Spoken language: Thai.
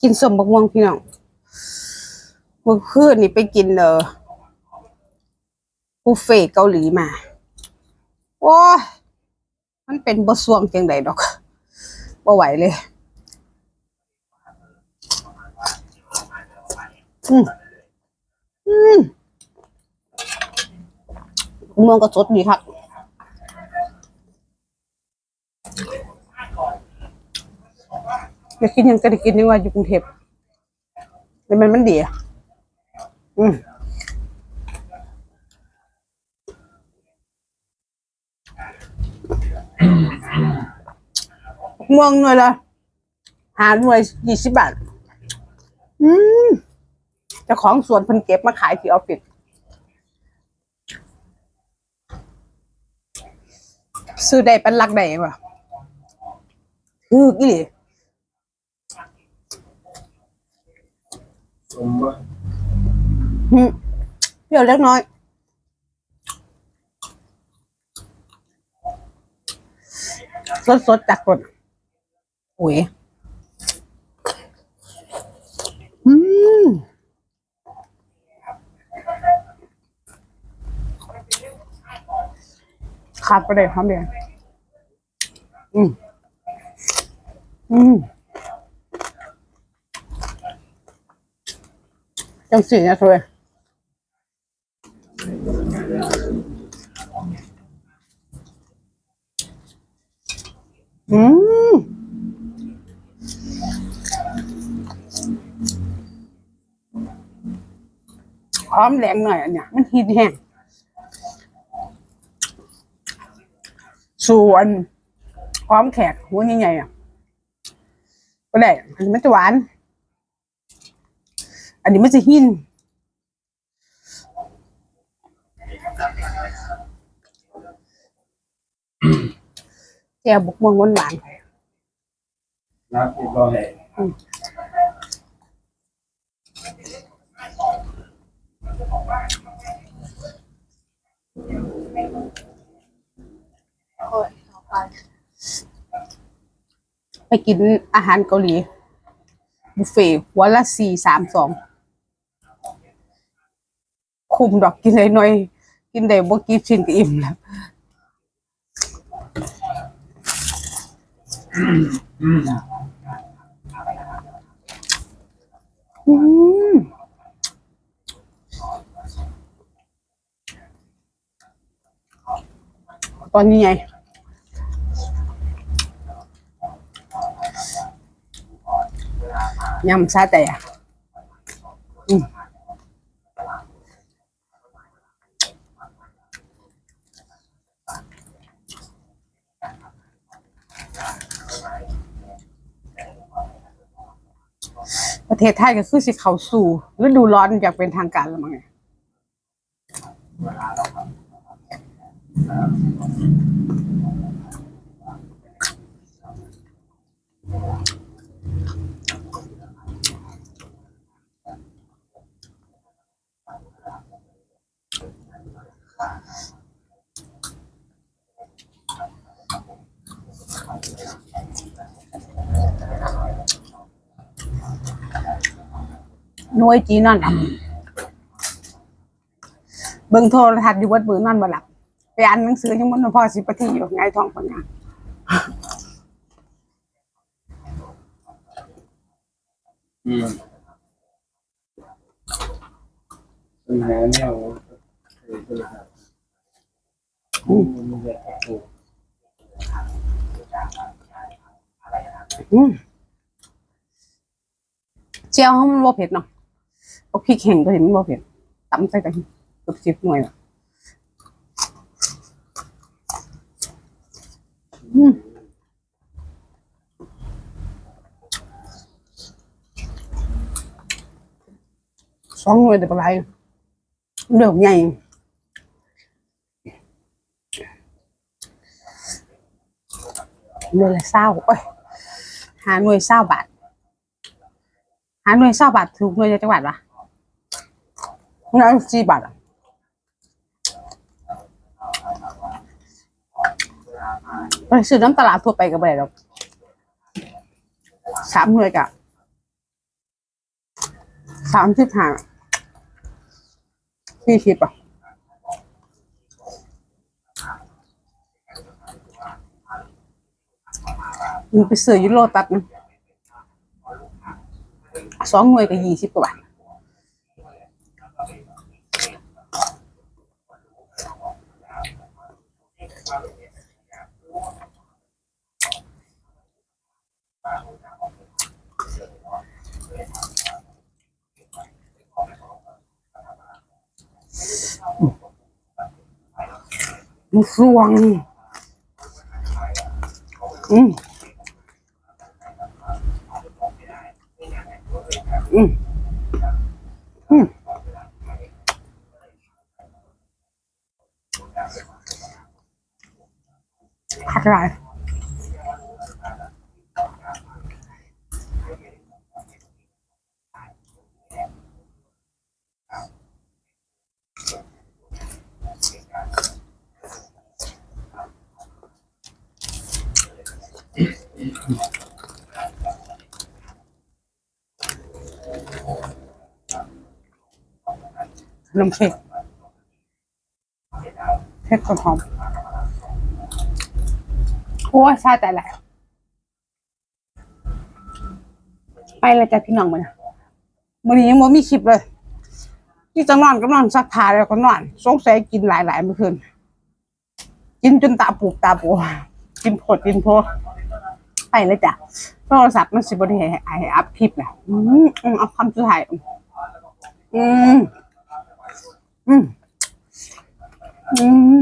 กินสมบักม่วงพี่น้องเมื่อคืนนี่ไปกินเออบุฟเฟ่เกาหลีมา โอ้มันเป็นบะสวงจังใดดอกบ่ไหวเลย อืมอืมม่วงก็สดดีครับ อยากกินยังก็ได้กินยังว่าอยู่กรุงเทพแต่มันมันดีอะอืมม่วงหน่วยละหาหน่วยยี่สิบบาท อืมเจ้าของสวนพิ่นเก็บมาขายที่ออฟฟิศซื้อได้เป็นลักได้ป่ะคือกี่ หลีผมว่อืมเปรี้ยวเล็กน้อยสดสดจากกดโอ้ยอืมขาดไปเลยครับเดียวอืมอืม จังสีนะช่วยอืมหอมแรงหน่อยอันเนี้ยมันหินแห้งส่วนหอมแขกหัวใหญ่ๆอะก็ได้มันจะหวาน อันนี้มันจะหินแจ่วบุกม่วงหวานน้ำติดรอแห่ๆไปกินอาหารเกาหลี บุฟเฟ่ต์หัวละสี่สามสอง คุมดอกกินได้หน่อย กินได้บ่กี่ชิ้นก็อิ่มแล้วอืมตอนนี้ไงยำซาแต่อะอืม ประเทศไทยก็คือสิเขาสู่ฤดูร้อนอยางเป็นทางการแล้วมั้งเนี่ย น่วยจีนอนหลับเบิ่งโทรทัศน์อยู่วัดเบิ่งนอนบ่หลับ ไปอ่านหนังสือยังมันพอสิบนาทีอยู่ไงท้องคนงานอืมปัญหาเนี่ยโอ้เออปัญหาอืมมันจะโอ้อืมเจียวเขามันบ่เผ็ดเนาะ เอาพริกแห้งก็เห็นมันบ่เผ็ดตำใส่กันเกือบสิบหน่วยอะอืมสองหน่วยแต่ปลาไหลเดือบใหญ่หน่วยละเศร้าโอ้ยหาหน่วยเศร้าบาทหาหน่วยเศร้าบาทถูกหน่วยจังหวัดวะ หน่วยสี่บาทอะไปซื้อน้ำตลาดทั่วไปก็ไปหรอกสามหน่วยกะสามสิบห้าสี่สิบอะมันไปซื้อยูโรตัดนะสองหน่วยก็ยี่สิบกว่าบาท มันสวงอืมอืมอืม ผักอะไรขนมเค้กเค้กหอม โอ้ใช่แต่ละไปเลยจ้ะพี่น้องมานะวันนี้ยังไม่มีคลิปเลย ที่จะนอนก็นอนซักผ้าแล้วก็นอนสงสัยกินหลายๆเมื่อคืนกินจนตาปูกตาปูกินผดกินโพไปเลยจ้ะโทรศัพท์มันสิบได้ให้ให้อัพคลิปนะอืมอืมเอาคำสุดท้ายอืมอืมอืม